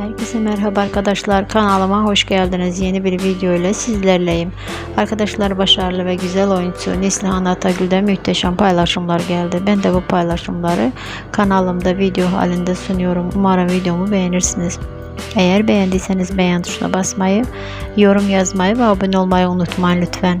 Herkese merhaba arkadaşlar. Kanalıma hoş geldiniz. Yeni bir video ile sizlerleyim. Arkadaşlar başarılı ve güzel oyuncu Neslihan Atagül'de muhteşem paylaşımlar geldi. Ben de bu paylaşımları kanalımda video halinde sunuyorum. Umarım videomu beğenirsiniz. Eğer beğendiyseniz beğen tuşuna basmayı yorum yazmayı ve abone olmayı unutmayın lütfen